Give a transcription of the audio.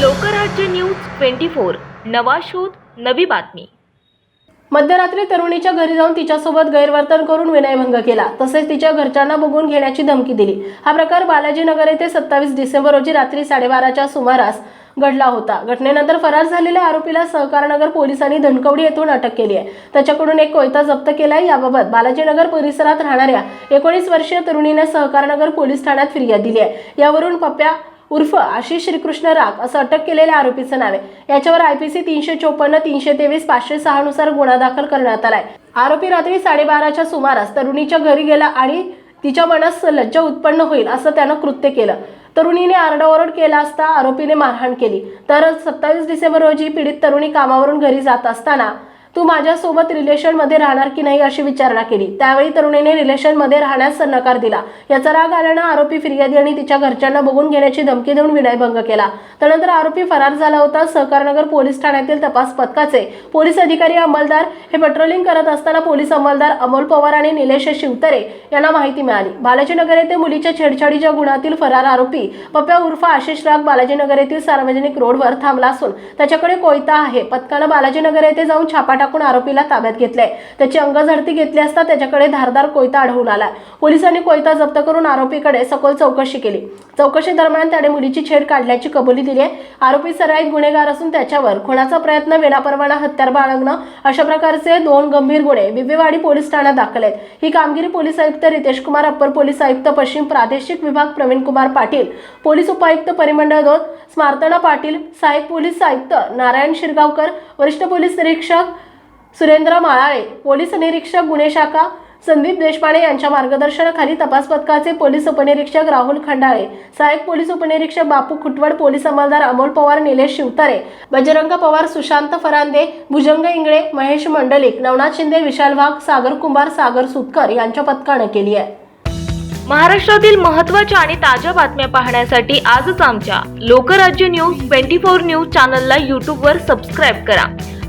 Lokrajya news twenty four. नवा शोध नवी बातमी. मध्यरात्री तरुणीच्या घरी जाऊन तिच्यासोबत गैरवर्तन करून विनयभंग केला. तसेच तिच्या घरच्यांना बघून घेण्याची धमकी दिली. हा प्रकार बालाजीनगर येथे सत्तावीस डिसेंबर रोजी रात्री साडेबाराच्या सुमारास घडला होता. घटनेनंतर फरार झालेल्या आरोपीला सहकारनगर पोलिसांनी धनकवडी येथून अटक केली आहे. त्याच्याकडून एक कोयता जप्त केला आहे याबाबत बालाजीनगर परिसरात राहणाऱ्या एकोणीस वर्षीय तरुणीने सहकारनगर पोलीस ठाण्यात फिर्याद दिली आहे. यावरून पप्प्या उर्फ आशिष श्रीकृष्ण राग असं अटक केलेल्या आरोपीचं नाव आहे. याच्यावर आयपीसी तीनशे चोपन्न तीनशे तेवीस पाचशे सहा नुसार गुन्हा दाखल करण्यात आलाय. आरोपी रात्री साडेबाराच्या सुमारास तरुणीच्या घरी गेला आणि तिच्या मनास लज्जा उत्पन्न होईल असं त्यानं कृत्य केलं. तरुणीने आरडाओरड केला असता आरोपीने मारहाण केली. तर सत्तावीस डिसेंबर रोजी पीडित तरुणी कामावरून घरी जात असताना तू माझ्यासोबत रिलेशनमध्ये राहणार की नाही अशी विचारणा केली. त्यावेळी तरुणीने रिलेशनमध्ये राहण्यास नकार दिला. याचा राग आल्यानं आरोपी फिर्यादी आणि तिच्या घरच्यांना बघून घेण्याची धमकी देऊन विनयभंग केला. त्यानंतर आरोपी फरार झाला होता. सहकारनगर पोलीस ठाण्यातील तपास पथकाचे पोलीस अधिकारी अंमलदार हे पेट्रोलिंग करत असताना पोलीस अंमलदार अमोल पवार आणि निलेश शिवतरे यांना माहिती मिळाली. बालाजीनगर येथे मुलीच्या छेडछाडीच्या गुन्ह्यातील फरार आरोपी पप्प्या उर्फ आशिष राग बालाजीनगर येथील सार्वजनिक रोडवर थांबला असून त्याच्याकडे कोयता आहे. पथकानं बालाजीनगर येथे जाऊन छापा टाकून आरोपीला ताब्यात घेतलंय. त्याची अंगझडती घेतली असता त्याच्याकडे धारदार कोयता आढळून आला पोलिसांनी कोयता जप्त करून आरोपीकडे सखोल चौकशी केली. चौकशी दरम्यान त्याने मुलीची छेड काढल्याची कबुली दिली आहे. आरोपी सराईत गुन्हेगार असून त्याच्यावर खुणाचा प्रयत्न विनापरवाना हत्यार बाळगणं अशा प्रकारचे दोन गंभीर गुन्हे बिबेवाडी पोलीस ठाण्यात दाखल आहेत. ही कामगिरी पोलीस आयुक्त रितेश कुमार अप्पर पोलीस आयुक्त पश्चिम प्रादेशिक विभाग प्रवीण कुमार पाटील पोलीस उपायुक्त परिमंडळ दोन स्मार्तना पाटील सहाय्यक पोलीस आयुक्त नारायण शिरगावकर वरिष्ठ पोलीस निरीक्षक सुरेंद्र माळाळे पोलीस निरीक्षक गुन्हे शाखा संदीप देशपांडे यांच्या मार्गदर्शनाखाली तपास पथकाचे पोलीस उपनिरीक्षक राहुल खंडाळे सहाय्यक पोलीस उपनिरीक्षक बापू खुटवड पोलीस अंमलदार अमोल पवार निलेश शिवतारे बजरंग पवार सुशांत फरांदे भुजंग इंगळे महेश मंडलिक नवनाथ शिंदे विशाल वाघ सागर कुंभार सागर सुतकर यांच्या पथकानं केली आहे. महाराष्ट्रातील महत्त्वाच्या आणि ताज्या बातम्या पाहण्यासाठी आजच आमच्या Lokrajya news twenty four news चॅनलला यूट्यूबवर सबस्क्राईब करा.